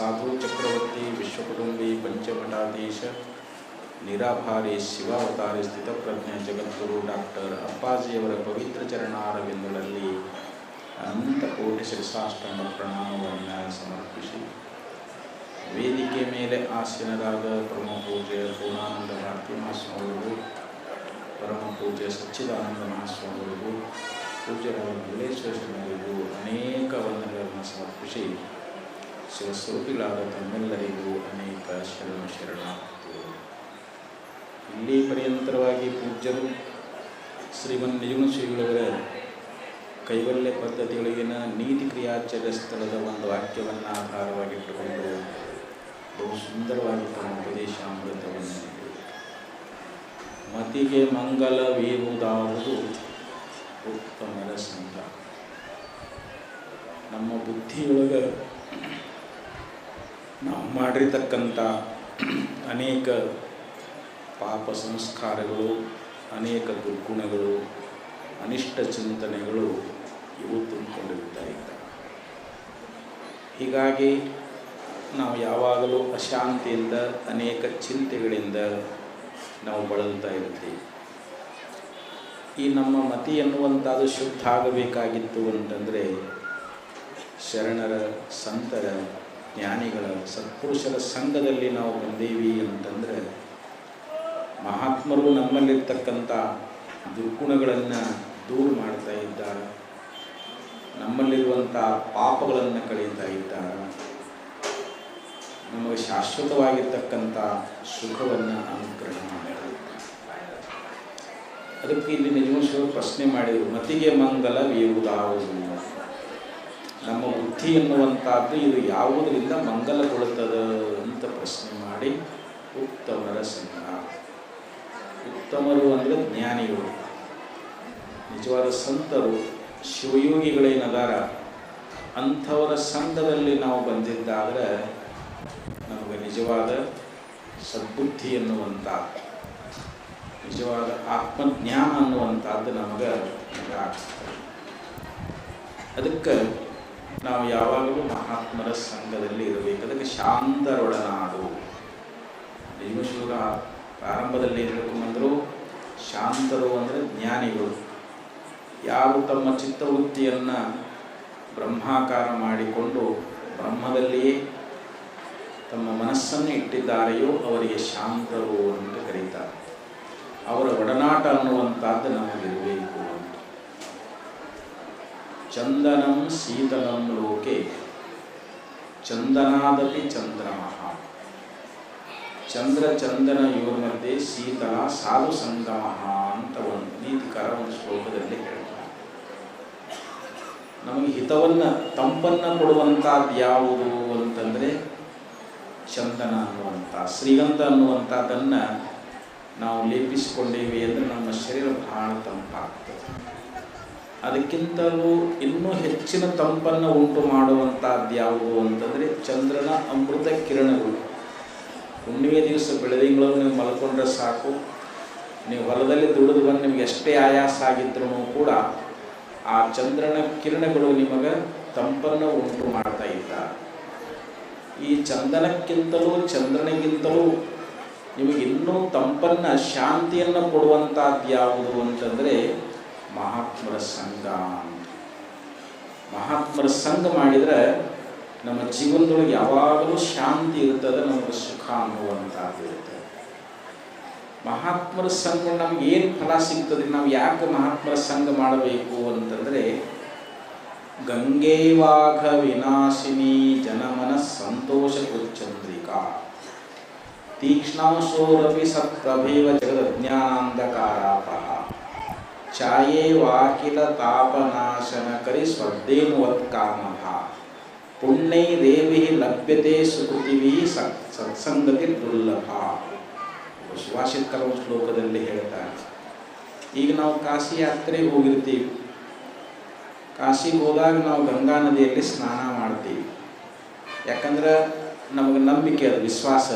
ಸಾಧು ಚಕ್ರವರ್ತಿ, ವಿಶ್ವಕುಟುಂಬಿ, ಪಂಚಮಠಾಧೀಶ, ನಿರಾಭಾರಿ, ಶಿವಾವತಾರಿ ಸ್ಥಿತಪ್ರಜ್ಞ ಜಗದ್ಗುರು ಡಾಕ್ಟರ್ ಅಪ್ಪಾಜಿಯವರ ಪವಿತ್ರ ಚರಣಾರವಿಂದಗಳಲ್ಲಿ ಅನಂತ ಕೋಟಿ ಶಿರಸಾಷ್ಟಾಂಗ ಪ್ರಣಾಮವನ್ನು ಸಮರ್ಪಿಸಿ, ವೇದಿಕೆ ಮೇಲೆ ಆಸೀನರಾದ ಪರಮ ಪೂಜೆ ಪೂರ್ಣಾನಂದ ಭಾರತಿ ಮಹಾಸ್ವಾಮಿಗಳು ಪರಮ ಪೂಜೆ ಸಚ್ಚಿದಾನಂದ ಮಹಾಸ್ವಾಮಿಗಳಿಗೂ ಪೂಜ್ಯರಾದ ಸ್ವಾಮಿಗಳಿಗೂ ಅನೇಕ ವಂದನೆಗಳನ್ನು ಸಮರ್ಪಿಸಿ ಶಿವಸ್ವರೂಪಿಗಳಾದ ತಮ್ಮೆಲ್ಲರಿಗೂ ಅನೇಕ ಶರಣ ಶರಣಾರ್ಥಿಗಳು. ಇಲ್ಲಿ ಪರ್ಯಂತರವಾಗಿ ಪೂಜ್ಯರು ಶ್ರೀಮನ್ ನಿಜಗುಣ ಶ್ರೀಗಳವರ ಕೈವಲ್ಯ ಪದ್ಧತಿಗಳಿಗಿನ ನೀತಿ ಕ್ರಿಯಾಚಾರ್ಯ ಸ್ಥಳದ ಒಂದು ವಾಕ್ಯವನ್ನು ಆಧಾರವಾಗಿಟ್ಟುಕೊಂಡು ಬಹು ಸುಂದರವಾಗಿ ತಮ್ಮ ಉಪದೇಶಾಮೃತವನ್ನು ಮತಿಗೆ ವೀರುವುದಾವುದು ಉತ್ತಮರ ಸಂಘ ನಮ್ಮ ಬುದ್ಧಿಯೊಳಗೆ ನಾವು ಮಾಡಿರ್ತಕ್ಕಂಥ ಅನೇಕ ಪಾಪ ಸಂಸ್ಕಾರಗಳು, ಅನೇಕ ದುರ್ಗುಣಗಳು, ಅನಿಷ್ಟ ಚಿಂತನೆಗಳು ಇವು ತುಂಬಿಕೊಂಡಿರುತ್ತಾ ಇದ್ದಾವೆ. ಹೀಗಾಗಿ ನಾವು ಯಾವಾಗಲೂ ಅಶಾಂತಿಯಿಂದ, ಅನೇಕ ಚಿಂತೆಗಳಿಂದ ನಾವು ಬಳಲ್ತಾ ಇರ್ತೀವಿ ಈ ನಮ್ಮ ಮತಿ ಎನ್ನುವಂಥದ್ದು ಶುದ್ಧ ಆಗಬೇಕಾಗಿತ್ತು ಅಂತಂದರೆ ಶರಣರ, ಸಂತರ ಜ್ಞಾನಿಗಳ ಸತ್ಪುರುಷರ ಸಂಘದಲ್ಲಿ ನಾವು ಬಂದೇವಿ ಅಂತಂದರೆ ಮಹಾತ್ಮರು ನಮ್ಮಲ್ಲಿರ್ತಕ್ಕಂಥ ದುರ್ಗುಣಗಳನ್ನು ದೂರ ಮಾಡ್ತಾ ಇದ್ದಾರೆ. ನಮ್ಮಲ್ಲಿರುವಂಥ ಪಾಪಗಳನ್ನು ಕಳೀತಾ ಇದ್ದಾರೆ. ನಮಗೆ ಶಾಶ್ವತವಾಗಿರ್ತಕ್ಕಂಥ ಸುಖವನ್ನು ಅನುಗ್ರಹ ಮಾಡಿದ್ದಾರೆ. ಅದಕ್ಕೆ ಇಲ್ಲಿ ನಿಜವಂಶರು ಪ್ರಶ್ನೆ ಮಾಡಿದರು, ಮತಿಗೆ ಮಂಗಲ ಯಾವುದಾವುದು ನಮ್ಮ ಬುದ್ಧಿ ಎನ್ನುವಂಥದ್ದು ಇದು ಯಾವುದರಿಂದ ಮಂಗಲಗೊಳ್ಳುತ್ತದೆ ಅಂತ ಪ್ರಶ್ನೆ ಮಾಡಿ ಉತ್ತಮರ ಸಂಘ ಉತ್ತಮರು ಅಂದರೆ ಜ್ಞಾನಿಗಳು. ನಿಜವಾದ ಸಂತರು ಶಿವಯೋಗಿಗಳೇನದಾರ ಅಂಥವರ ಸಂಘದಲ್ಲಿ ನಾವು ಬಂದಿದ್ದಾದರೆ ನಮಗೆ ನಿಜವಾದ ಸದ್ಬುದ್ಧಿ ಎನ್ನುವಂಥ ನಿಜವಾದ ಆತ್ಮಜ್ಞಾನ ಅನ್ನುವಂಥದ್ದು ನಮಗೆ ಆಗ್ತದೆ ಅದಕ್ಕೆ ನಾವು ಯಾವಾಗಲೂ ಮಹಾತ್ಮರ ಸಂಘದಲ್ಲಿ ಇರಬೇಕು. ಅದಕ್ಕೆ ಶಾಂತರೊಡನಾಡು ನಿಜಶೂರ ಪ್ರಾರಂಭದಲ್ಲಿ ಬಂದರು? ಶಾಂತರು ಅಂದರೆ ಜ್ಞಾನಿಗಳು. ಯಾರು ತಮ್ಮ ಚಿತ್ತವೃತ್ತಿಯನ್ನು ಬ್ರಹ್ಮಾಕಾರ ಮಾಡಿಕೊಂಡು ಬ್ರಹ್ಮದಲ್ಲಿಯೇ ತಮ್ಮ ಮನಸ್ಸನ್ನು ಇಟ್ಟಿದ್ದಾರೆಯೋ ಅವರಿಗೆ ಶಾಂತರು ಅಂತ ಕರೀತಾರೆ. ಅವರ ಒಡನಾಟ ಅನ್ನುವಂಥದ್ದು ನಮಗಿರಬೇಕು. ಚಂದನಂ ಶೀತಲಂ ಲೋಕೆ ಚಂದನಾದಪಿ ಚಂದ್ರಮಃ. ಚಂದ್ರ ಚಂದನ ಇವ್ರ ಮಧ್ಯೆ ಶೀತಲ ಸಾಧು ಸಂಗಮಃ ಅಂತ ಒಂದು ನೀತಿಕಾರ ಒಂದು ಶ್ಲೋಕದಲ್ಲಿ ಹೇಳ್ತಾರೆ. ನಮಗೆ ಹಿತವನ್ನು, ತಂಪನ್ನು ಕೊಡುವಂಥದ್ದು ಯಾವುದು ಅಂತಂದರೆ ಚಂದನ ಅನ್ನುವಂಥ, ಶ್ರೀಗಂಧ ಅನ್ನುವಂಥದ್ದನ್ನು ನಾವು ಲೇಪಿಸಿಕೊಂಡೇವೆ ಅಂದರೆ ನಮ್ಮ ಶರೀರ ಬಹಳ ತಂಪಾಗ್ತದೆ. ಅದಕ್ಕಿಂತಲೂ ಇನ್ನೂ ಹೆಚ್ಚಿನ ತಂಪನ್ನು ಉಂಟು ಮಾಡುವಂಥದ್ದು ಯಾವುದು ಅಂತಂದರೆ ಚಂದ್ರನ ಅಮೃತ ಕಿರಣಗಳು. ಹುಣ್ಣಿಮೆ ದಿವಸ ಬೆಳದಿಂಗಳು ನೀವು ಮಲ್ಕೊಂಡ್ರೆ ಸಾಕು. ನೀವು ಹೊಲದಲ್ಲಿ ದುಡಿದು ಬಂದು ನಿಮಗೆ ಎಷ್ಟೇ ಆಯಾಸ ಆಗಿದ್ರೂ ಕೂಡ ಆ ಚಂದ್ರನ ಕಿರಣಗಳು ನಿಮಗೆ ತಂಪನ್ನು ಉಂಟು ಮಾಡ್ತಾ ಇದ್ದ. ಈ ಚಂದನಕ್ಕಿಂತಲೂ ಚಂದ್ರನಿಗಿಂತಲೂ ನಿಮಗೆ ಇನ್ನೂ ತಂಪನ್ನು ಶಾಂತಿಯನ್ನು ಕೊಡುವಂಥದ್ದು ಯಾವುದು ಅಂತಂದರೆ ಮಹಾತ್ಮರ ಸಂಘ ಮಹಾತ್ಮರ ಸಂಘ ಮಾಡಿದರೆ ನಮ್ಮ ಜೀವನದೊಳಗೆ ಯಾವಾಗಲೂ ಶಾಂತಿ ಇರ್ತದೆ ನಮಗೆ ಸುಖ ಅನ್ನುವಂಥದ್ದು ಇರುತ್ತೆ ಮಹಾತ್ಮರ ಸಂಘ ನಮ್ಗೆ ಏನು ಫಲ ಸಿಗ್ತದೆ? ನಾವು ಯಾಕೆ ಮಹಾತ್ಮರ ಸಂಘ ಮಾಡಬೇಕು ಅಂತಂದರೆ ಗಂಗೇವಾಘ ವಿನಾಶಿನಿ ಜನಮನ ಸಂತೋಷ ಚಂದ್ರಿಕಾ. ತೀಕ್ಷ್ಣಾಂಶೋರಪಿ ಸತ್ಪ್ರಭೇವ ಜಗದಜ್ಞಾನಾಂಧಕಾರಾಪಹ ಛಾಯೇ ವಾಕಿಲ ತಾಪನಾಶನ ಕರಿ ಸ್ವರ್ಧೇನುವತ್ ಕಾಮಃ. ಪುಣ್ಯೈರೇವಿ ಲಭ್ಯತೆ ಸುಕೃತಿವಿ ಸತ್ ಸತ್ಸಂಗತಿ ದುರ್ಲಭ. ಸುಭಾಷಿತ್ ಕಲಂ ಶ್ಲೋಕದಲ್ಲಿ ಹೇಳ್ತಾರೆ. ಈಗ ನಾವು ಕಾಶಿ ಯಾತ್ರೆಗೆ ಹೋಗಿರ್ತೀವಿ. ಕಾಶಿಗೆ ಹೋದಾಗ ನಾವು ಗಂಗಾ ನದಿಯಲ್ಲಿ ಸ್ನಾನ ಮಾಡ್ತೀವಿ. ಯಾಕಂದ್ರೆ ನಮಗೆ ನಂಬಿಕೆ ಅದು, ವಿಶ್ವಾಸ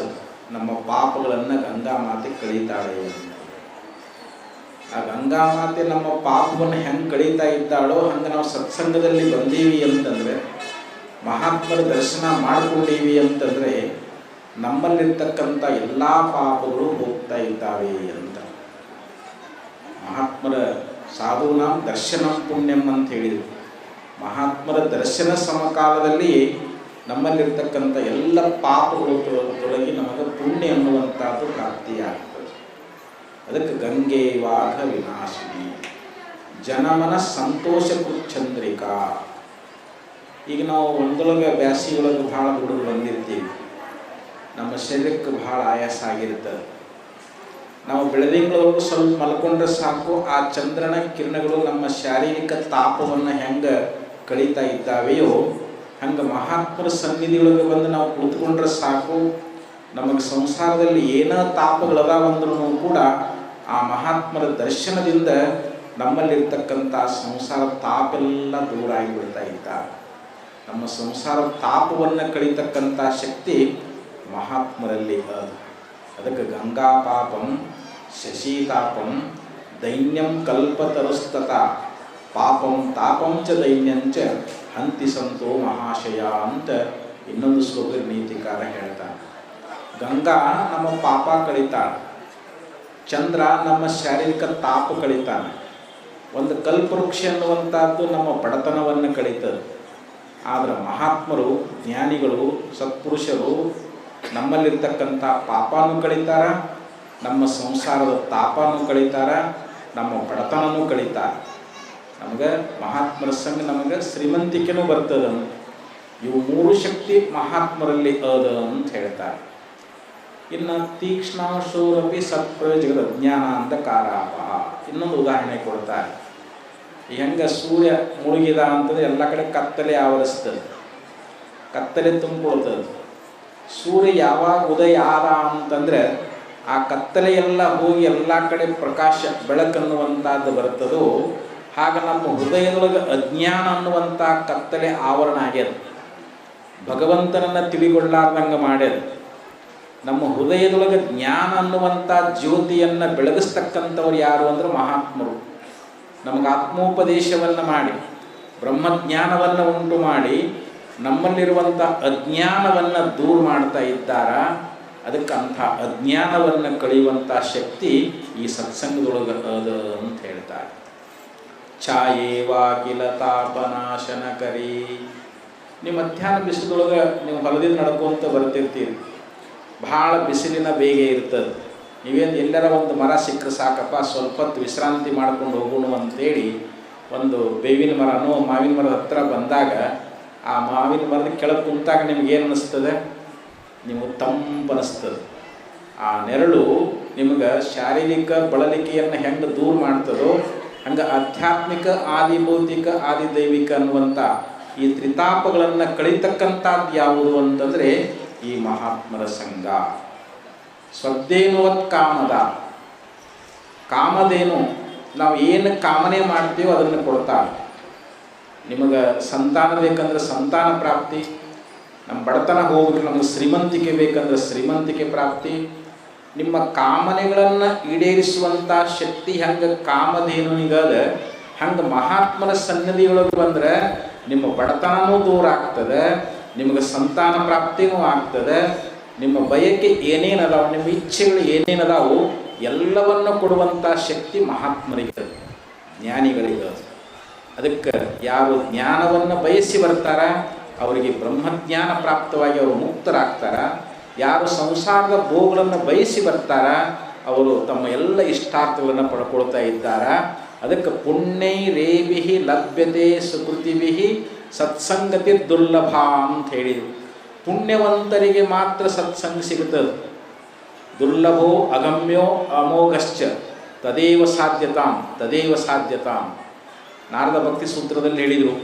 ನಮ್ಮ ಪಾಪಗಳನ್ನು ಗಂಗಾ ಮಾತೆ ಕಳೀತಾಳೆ ಅಂತ. ಆ ಗಂಗಾ ಮಾತೆ ನಮ್ಮ ಪಾಪವನ್ನು ಹೆಂಗೆ ಕಳೀತಾ ಇದ್ದಾಳೋ ಹಂಗೆ ನಾವು ಸತ್ಸಂಗದಲ್ಲಿ ಬಂದೀವಿ ಅಂತಂದರೆ, ಮಹಾತ್ಮರ ದರ್ಶನ ಮಾಡ್ಕೊಂಡೀವಿ ಅಂತಂದರೆ ನಮ್ಮಲ್ಲಿರ್ತಕ್ಕಂಥ ಎಲ್ಲ ಪಾಪಗಳು ಹೋಗ್ತಾ ಇದ್ದಾವೆ ಅಂತ. ಮಹಾತ್ಮರ ಸಾಧೂನಾಂ ದರ್ಶನ ಪುಣ್ಯಂ ಅಂತ ಹೇಳಿದರು. ಮಹಾತ್ಮರ ದರ್ಶನ ಸಮಕಾಲದಲ್ಲಿ ನಮ್ಮಲ್ಲಿರ್ತಕ್ಕಂಥ ಎಲ್ಲ ಪಾಪಗಳು ತೊಡಗಿ ನಮಗೆ ಪುಣ್ಯ ಅನ್ನುವಂಥದ್ದು ಪ್ರಾಪ್ತಿಯಾಗ್ತದೆ ಅದಕ್ಕೆ ಗಂಗೆ ವಾಘ ವಿನಾಶಿನಿ. ಜನಮನ ಸಂತೋಷ ಚಂದ್ರಿಕಾ. ಈಗ ನಾವು ಒಂದೊಳಗೆ ಬ್ಯಾಸಿಯೊಳಗೆ ಭಾಳ ದುಡಿದು ಬಂದಿರ್ತೀವಿ. ನಮ್ಮ ಶರೀರಕ್ಕೆ ಭಾಳ ಆಯಾಸ ಆಗಿರ್ತದೆ ನಾವು ಬೆಳದಿಂಗಳವರೆಗೂ ಸ್ವಲ್ಪ ಮಲ್ಕೊಂಡ್ರೆ ಸಾಕು, ಆ ಚಂದ್ರನ ಕಿರಣಗಳು ನಮ್ಮ ಶಾರೀರಿಕ ತಾಪವನ್ನು ಹೆಂಗೆ ಕಳೀತಾ ಇದ್ದಾವೆಯೋ, ಹಂಗೆ ಮಹಾತ್ಮರ ಸನ್ನಿಧಿಯೊಳಗೆ ಬಂದು ನಾವು ಕುಳಿತುಕೊಂಡ್ರೆ ಸಾಕು ನಮಗೆ ಸಂಸಾರದಲ್ಲಿ ಏನೋ ತಾಪಗಳದಾವಂದ್ರೂ ಕೂಡ ಆ ಮಹಾತ್ಮರ ದರ್ಶನದಿಂದ ನಮ್ಮಲ್ಲಿರ್ತಕ್ಕಂಥ ಸಂಸಾರ ತಾಪೆಲ್ಲ ದೂರ ಆಗಿಬಿಡ್ತಾ ಇದ್ದ. ನಮ್ಮ ಸಂಸಾರ ತಾಪವನ್ನು ಕಳೀತಕ್ಕಂಥ ಶಕ್ತಿ ಮಹಾತ್ಮರಲ್ಲಿ ಅದು. ಅದಕ್ಕೆ ಗಂಗಾ ಪಾಪಂ, ಶಶಿತಾಪಂ, ದೈನ್ಯಂ ಕಲ್ಪತರುಸ್ತತ. ಪಾಪಂ ತಾಪಂಚ ದೈನ್ಯಂಚ ಹಂತಿ ಸಂತೋ ಮಹಾಶಯ ಅಂತ ಇನ್ನೊಂದು ಶ್ಲೋಕ ನೀತಿಕಾರ ಹೇಳ್ತಾನೆ. ಗಂಗಾ ನಮ್ಮ ಪಾಪ ಕಳೀತಾಳೆ ಚಂದ್ರ ನಮ್ಮ ಶಾರೀರಿಕ ತಾಪ ಕಳೀತಾನೆ. ಒಂದು ಕಲ್ಪವೃಕ್ಷ ಅನ್ನುವಂಥದ್ದು ನಮ್ಮ ಬಡತನವನ್ನು ಕಳೀತದೆ. ಆದರೆ ಮಹಾತ್ಮರು, ಜ್ಞಾನಿಗಳು, ಸತ್ಪುರುಷರು ನಮ್ಮಲ್ಲಿರ್ತಕ್ಕಂಥ ಪಾಪನೂ ಕಳೀತಾರ, ನಮ್ಮ ಸಂಸಾರದ ತಾಪನೂ ಕಳೀತಾರ, ನಮ್ಮ ಬಡತನನೂ ಕಳೀತಾರ. ನಮಗೆ ಮಹಾತ್ಮರ ಸಂಘ ನಮಗೆ ಶ್ರೀಮಂತಿಕೆನೂ ಬರ್ತದೆ ಇವು ಮೂರು ಶಕ್ತಿ ಮಹಾತ್ಮರಲ್ಲಿ ಅದ ಅಂತ ಹೇಳ್ತಾರೆ. ಇನ್ನು ತೀಕ್ಷ್ಣಾಶೂರಪಿ ಸತ್ಪ್ರಯೋಜಕದ ಜ್ಞಾನ ಅಂತ ಕಾರಾಪ ಇನ್ನೊಂದು ಉದಾಹರಣೆ ಕೊಡ್ತಾರೆ. ಹೆಂಗ ಸೂರ್ಯ ಮುಳುಗಿದ ಅಂತಂದ್ರೆ ಎಲ್ಲ ಕಡೆ ಕತ್ತಲೆ ಆವರಿಸ್ತದೆ. ಕತ್ತಲೆ ತುಂಬಿಕೊಳ್ತದೆ. ಸೂರ್ಯ ಯಾವಾಗ ಉದಯ ಆದ ಅಂತಂದ್ರೆ ಆ ಕತ್ತಲೆ ಎಲ್ಲ ಹೋಗಿ ಎಲ್ಲ ಕಡೆ ಪ್ರಕಾಶ ಬೆಳಕನ್ನುವಂಥದ್ದು ಬರ್ತದೋ, ಹಾಗೆ ನಮ್ಮ ಹೃದಯದೊಳಗೆ ಅಜ್ಞಾನ ಅನ್ನುವಂಥ ಕತ್ತಲೆ ಆವರಣ ಆಗ್ಯದ. ಭಗವಂತನನ್ನು ತಿಳಿಗೊಳ್ಳಾರ್ದಂಗೆ ಮಾಡ್ಯದ. ನಮ್ಮ ಹೃದಯದೊಳಗೆ ಜ್ಞಾನ ಅನ್ನುವಂಥ ಜ್ಯೋತಿಯನ್ನು ಬೆಳಗಿಸ್ತಕ್ಕಂಥವ್ರು ಯಾರು ಅಂದ್ರೆ ಮಹಾತ್ಮರು. ನಮಗೆ ಆತ್ಮೋಪದೇಶವನ್ನು ಮಾಡಿ, ಬ್ರಹ್ಮಜ್ಞಾನವನ್ನು ಉಂಟು ಮಾಡಿ, ನಮ್ಮಲ್ಲಿರುವಂಥ ಅಜ್ಞಾನವನ್ನು ದೂರ ಮಾಡ್ತಾ ಇದ್ದಾರ, ಅದಕ್ಕೆ ಅಂಥ ಅಜ್ಞಾನವನ್ನು ಕಳೆಯುವಂಥ ಶಕ್ತಿ ಈ ಸತ್ಸಂಗದೊಳಗೆ ಅದ ಅಂತ ಹೇಳ್ತಾರೆ. ಛಾಯೇವಾಕಿಲ ತಾಪನಾಶನಕರಿ ನಿಮ್ಮ ಮಧ್ಯಾಹ್ನ ಬಿಸಿಲೊಳಗೆ ನೀವು ಹೊಲದಿಂದ ನಡ್ಕೊಂತ ಬರ್ತಿರ್ತೀರಿ. ಭಾಳ ಬಿಸಿಲಿನ ಬೇಗೆ ಇರ್ತದೆ. ನೀವೇನು ಎಲ್ಲರ ಒಂದು ಮರ ಸಿಕ್ಕರೆ ಸಾಕಪ್ಪ ಸ್ವಲ್ಪ ವಿಶ್ರಾಂತಿ ಮಾಡ್ಕೊಂಡು ಹೋಗೋಣ ಅಂತೇಳಿ ಒಂದು ಬೇವಿನ ಮರನೋ ಮಾವಿನ ಮರದ ಹತ್ರ ಬಂದಾಗ ಆ ಮಾವಿನ ಮರದ ಕೆಳಗೆ ಕುಂತಾಗ ನಿಮ್ಗೆ ಏನು ಅನ್ನಿಸ್ತದೆ ನೀವು ತಂಪನಿಸ್ತದೆ ಆ ನೆರಳು ನಿಮಗೆ ಶಾರೀರಿಕ ಬಳಲಿಕೆಯನ್ನು ಹೆಂಗೆ ದೂರ ಮಾಡ್ತದೋ, ಹಂಗೆ ಆಧ್ಯಾತ್ಮಿಕ ಆದಿ ಆದಿದೈವಿಕ ಆದಿ ದೈವಿಕ ಅನ್ನುವಂಥ ಈ ತ್ರಿತಾಪಗಳನ್ನು ಕಳೀತಕ್ಕಂಥದ್ದು ಯಾವುದು ಅಂತಂದರೆ ಈ ಮಹಾತ್ಮರ ಸಂಘ. ಸ್ವದ್ದೇನುವತ್ ಕಾಮದ? ಕಾಮದೇನು? ನಾವು ಏನು ಕಾಮನೆ ಮಾಡ್ತೀವೋ ಅದನ್ನು ಕೊಡ್ತಾರೆ. ನಿಮಗೆ ಸಂತಾನ ಬೇಕಂದ್ರೆ ಸಂತಾನ ಪ್ರಾಪ್ತಿ. ನಮ್ಮ ಬಡತನ ಹೋಗ್ಬೇಕು ನಮಗೆ ಶ್ರೀಮಂತಿಕೆ ಬೇಕಂದ್ರೆ ಶ್ರೀಮಂತಿಕೆ ಪ್ರಾಪ್ತಿ. ನಿಮ್ಮ ಕಾಮನೆಗಳನ್ನು ಈಡೇರಿಸುವಂಥ ಶಕ್ತಿ ಹೆಂಗೆ ಕಾಮಧೇನುನಿಗದ ಹಂಗೆ ಮಹಾತ್ಮನ ಸನ್ನಿಧಿಯೊಳಗೆ ಬಂದರೆ ನಿಮ್ಮ ಬಡತನವೂ ದೂರ ಆಗ್ತದೆ. ನಿಮಗೆ ಸಂತಾನ ಪ್ರಾಪ್ತಿಯೂ ಆಗ್ತದೆ. ನಿಮ್ಮ ಬಯಕೆ ಏನೇನದಾವು, ನಿಮ್ಮ ಇಚ್ಛೆಗಳು ಏನೇನದಾವು, ಎಲ್ಲವನ್ನು ಕೊಡುವಂಥ ಶಕ್ತಿ ಮಹಾತ್ಮರಿಗೆ ಜ್ಞಾನಿಗಳಿಗೆ ಅದಕ್ಕೆ ಯಾರು ಜ್ಞಾನವನ್ನು ಬಯಸಿ ಬರ್ತಾರ, ಅವರಿಗೆ ಬ್ರಹ್ಮಜ್ಞಾನ ಪ್ರಾಪ್ತವಾಗಿ ಅವರು ಮುಕ್ತರಾಗ್ತಾರ. ಯಾರು ಸಂಸಾರದ ಭೋಗಗಳನ್ನು ಬಯಸಿ ಬರ್ತಾರ, ಅವರು ತಮ್ಮ ಎಲ್ಲ ಇಷ್ಟಾರ್ಥಗಳನ್ನು ಪಡ್ಕೊಳ್ತಾ ಇದ್ದಾರ. ಅದಕ್ಕೆ ಪುಣ್ಯೈ ರೇವಿಹಿ ಲಭ್ಯತೆ ಸುಕೃತಿಭಿ ಸತ್ಸಂಗತಿ ದುರ್ಲಭ ಅಂತ ಹೇಳಿದರು. ಪುಣ್ಯವಂತರಿಗೆ ಮಾತ್ರ ಸತ್ಸಂಗ ಸಿಗುತ್ತದೆ. ದುರ್ಲಭೋ ಅಗಮ್ಯೋ ಅಮೋಘಶ್ಚ, ತದೇವ ಸಾಧ್ಯತಾಂ ತದೇವ ಸಾಧ್ಯತಾಂ. ನಾರದ ಭಕ್ತಿ ಸೂತ್ರದಲ್ಲಿ ಹೇಳಿದರು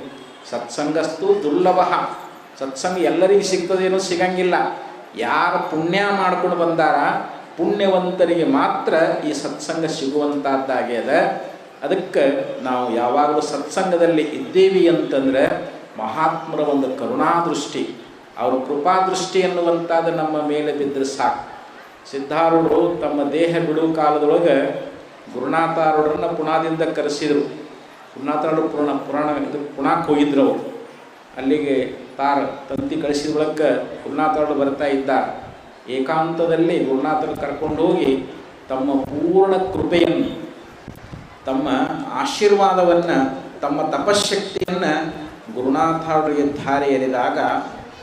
ಸತ್ಸಂಗಸ್ತು ದುರ್ಲಭ, ಸತ್ಸಂಗ ಎಲ್ಲರಿಗೂ ಸಿಗ್ತದೇನೋ ಸಿಗಂಗಿಲ್ಲ. ಯಾರು ಪುಣ್ಯ ಮಾಡ್ಕೊಂಡು ಬಂದಾರ, ಪುಣ್ಯವಂತರಿಗೆ ಮಾತ್ರ ಈ ಸತ್ಸಂಗ ಸಿಗುವಂಥದ್ದಾಗ್ಯದ ಅದಕ್ಕೆ ನಾವು ಯಾವಾಗಲೂ ಸತ್ಸಂಗದಲ್ಲಿ ಇದ್ದೀವಿ ಅಂತಂದರೆ ಮಹಾತ್ಮರ ಒಂದು ಕರುಣಾದೃಷ್ಟಿ. ಕೃಪಾ ಕೃಪಾದೃಷ್ಟಿ ಅನ್ನುವಂಥದ್ದು ನಮ್ಮ ಮೇಲೆ ಬಿದ್ದರೆ ಸಾಕು. ಸಿದ್ಧಾರೂಢರು ತಮ್ಮ ದೇಹ ಬಿಡುವ ಕಾಲದೊಳಗೆ ಗುರುನಾಥಾರೂಢರನ್ನ ಪುಣಾದಿಂದ ಕರೆಸಿದರು. ಗುರುನಾಥಾರೂಢರು ಪುರಾಣ ಪುರಾಣ, ಇದು ಪುಣಾಕ್ಕೆ ಹೋಗಿದ್ರು ಅವರು. ಅಲ್ಲಿಗೆ ತಾರ ತಂತಿ ಕಳಿಸಿದ ಬಳಕ ಗುರುನಾಥಾರೂಢರು ಬರ್ತಾ ಇದ್ದ ಏಕಾಂತದಲ್ಲಿ ಗುರುನಾಥರು ಕರ್ಕೊಂಡು ಹೋಗಿ ತಮ್ಮ ಪೂರ್ಣ ಕೃಪೆಯನ್ನು ತಮ್ಮ ಆಶೀರ್ವಾದವನ್ನು, ತಮ್ಮ ತಪಶಕ್ತಿಯನ್ನು ಗುರುನಾಥಾರರಿಗೆ ಧಾರೆ ಎರೆದಾಗ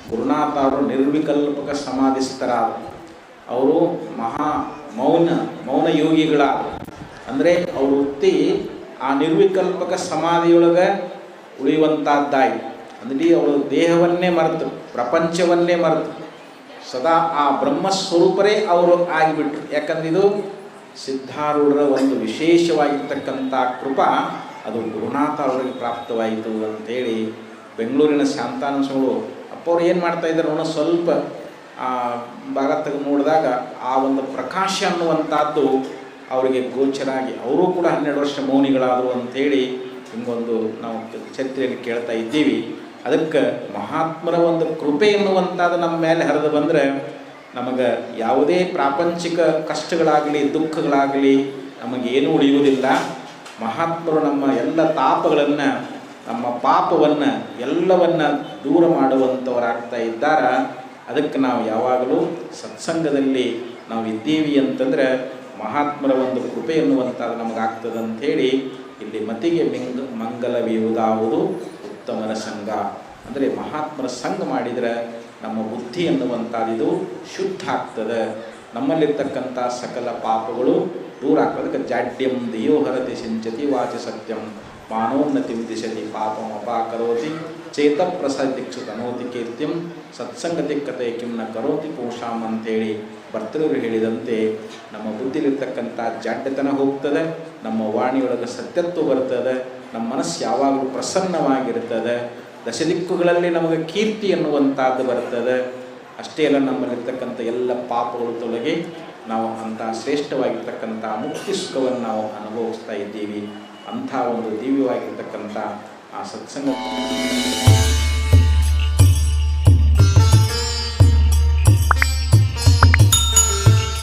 ಗುರುನಾಥಾರರು ನಿರ್ವಿಕಲ್ಪಕ ಸಮಾಧಿಸ್ತರಾದರು ಅವರು ಮಹಾ ಮೌನ ಮೌನ ಯೋಗಿಗಳಾದರು. ಅಂದರೆ ಅವರು ವೃತ್ತಿ ಆ ನಿರ್ವಿಕಲ್ಪಕ ಸಮಾಧಿಯೊಳಗೆ ಉಳಿಯುವಂಥದ್ದಾಯಿ ಅಂದರೆ ಅವರು ದೇಹವನ್ನೇ ಮರೆತು, ಪ್ರಪಂಚವನ್ನೇ ಮರೆತು, ಸದಾ ಆ ಬ್ರಹ್ಮಸ್ವರೂಪರೇ ಅವರು ಆಗಿಬಿಟ್ರು. ಯಾಕಂದ್ರೆ ಇದು ಸಿದ್ಧಾರೂಢರ ಒಂದು ವಿಶೇಷವಾಗಿರ್ತಕ್ಕಂಥ ಕೃಪಾ, ಅದು ಗುರುನಾಥ ಅವರಿಗೆ ಪ್ರಾಪ್ತವಾಯಿತು ಅಂತೇಳಿ ಬೆಂಗಳೂರಿನ ಶಾಂತಾನಂಶಗಳು ಅಪ್ಪವ್ರು ಏನು ಮಾಡ್ತಾ ಇದ್ದಾರೆ ಅವನು ಸ್ವಲ್ಪ, ಆ ಭಾಗ ತೆಗೆದು ನೋಡಿದಾಗ ಆ ಒಂದು ಪ್ರಕಾಶ ಅನ್ನುವಂಥದ್ದು ಅವರಿಗೆ ಗೋಚರಾಗಿ, ಅವರು ಕೂಡ ಹನ್ನೆರಡು ವರ್ಷ ಮೌನಿಗಳಾದರು ಅಂಥೇಳಿ ಹಿಂಗೊಂದು ನಾವು ಚರಿತ್ರೆಯಲ್ಲಿ ಕೇಳ್ತಾ ಇದ್ದೀವಿ. ಅದಕ್ಕೆ ಮಹಾತ್ಮರ ಒಂದು ಕೃಪೆ ಎನ್ನುವಂಥದ್ದು ನಮ್ಮ ಮೇಲೆ ಹರಿದು ಬಂದರೆ ನಮಗೆ ಯಾವುದೇ ಪ್ರಾಪಂಚಿಕ ಕಷ್ಟಗಳಾಗಲಿ, ದುಃಖಗಳಾಗಲಿ ನಮಗೇನೂ ಉಳಿಯುವುದಿಲ್ಲ. ಮಹಾತ್ಮರು ನಮ್ಮ ಎಲ್ಲ ತಾಪಗಳನ್ನು, ನಮ್ಮ ಪಾಪವನ್ನು ಎಲ್ಲವನ್ನು ದೂರ ಮಾಡುವಂಥವರಾಗ್ತಾ ಇದ್ದಾರೆ. ಅದಕ್ಕೆ ನಾವು ಯಾವಾಗಲೂ ಸತ್ಸಂಗದಲ್ಲಿ ನಾವು ಇದ್ದೀವಿ ಅಂತಂದರೆ ಮಹಾತ್ಮರ ಒಂದು ಕೃಪೆ ಎನ್ನುವಂಥದ್ದು ನಮಗಾಗ್ತದೆ ಅಂಥೇಳಿ ಇಲ್ಲಿ ಮತಿಗೆ ಮಿಂಗ್ ಮಂಗಲವಿಯುವುದಾವುದು ಉತ್ತಮನ ಸಂಘ. ಅಂದರೆ ಮಹಾತ್ಮರ ಸಂಘ ಮಾಡಿದರೆ ನಮ್ಮ ಬುದ್ಧಿ ಎನ್ನುವಂಥದ್ದು ಶುದ್ಧ ಆಗ್ತದೆ ನಮ್ಮಲ್ಲಿರ್ತಕ್ಕಂಥ ಸಕಲ ಪಾಪಗಳು ದೂರ ಆಗ್ತದೆ ಅದಕ್ಕೆ ಜಾಡ್ಯಂ ದಿಯೋ ಹರತಿ ಸಿಂಚತಿ ವಾಚ ಸತ್ಯಂ ಮಾನೋನ್ನತಿಂ ದಿಶತಿ ಪಾಪಂ ಅಪಾಕರೋತಿ ಚೇತ ಪ್ರಸದಿಕ್ಷು ತನೋತಿ ಕೀರ್ತಿಂ ಸತ್ಸಂಗತಿ ಕತೆ ಕಿಂನ ಕರೋತಿ ಪೋಷಾಮ್ ಅಂತೇಳಿ ಭರ್ತೃರು ಹೇಳಿದಂತೆ ನಮ್ಮ ಬುದ್ಧಿಲಿರ್ತಕ್ಕಂಥ ಜಾಡ್ಯತನ ಹೋಗ್ತದೆ. ನಮ್ಮ ವಾಣಿಯೊಳಗೆ ಸತ್ಯತ್ವ ಬರ್ತದೆ. ನಮ್ಮ ಮನಸ್ಸು ಯಾವಾಗಲೂ ಪ್ರಸನ್ನವಾಗಿರ್ತದೆ. ದಶದಿಕ್ಕುಗಳಲ್ಲಿ ನಮಗೆ ಕೀರ್ತಿ ಎನ್ನುವಂಥದ್ದು ಬರ್ತದೆ. ಅಷ್ಟೇ ಅಲ್ಲ, ನಮ್ಮಲ್ಲಿರ್ತಕ್ಕಂಥ ಎಲ್ಲ ಪಾಪಗಳು ತೊಲಗಿ ನಾವು ಅಂಥ ಶ್ರೇಷ್ಠವಾಗಿರ್ತಕ್ಕಂಥ ಮುಕ್ತಿ ಸುಖವನ್ನು ನಾವು ಅನುಭವಿಸ್ತಾ ಇದ್ದೀವಿ. ಅಂಥ ಒಂದು ದಿವ್ಯವಾಗಿರ್ತಕ್ಕಂಥ ಆ ಸತ್ಸಂಗ.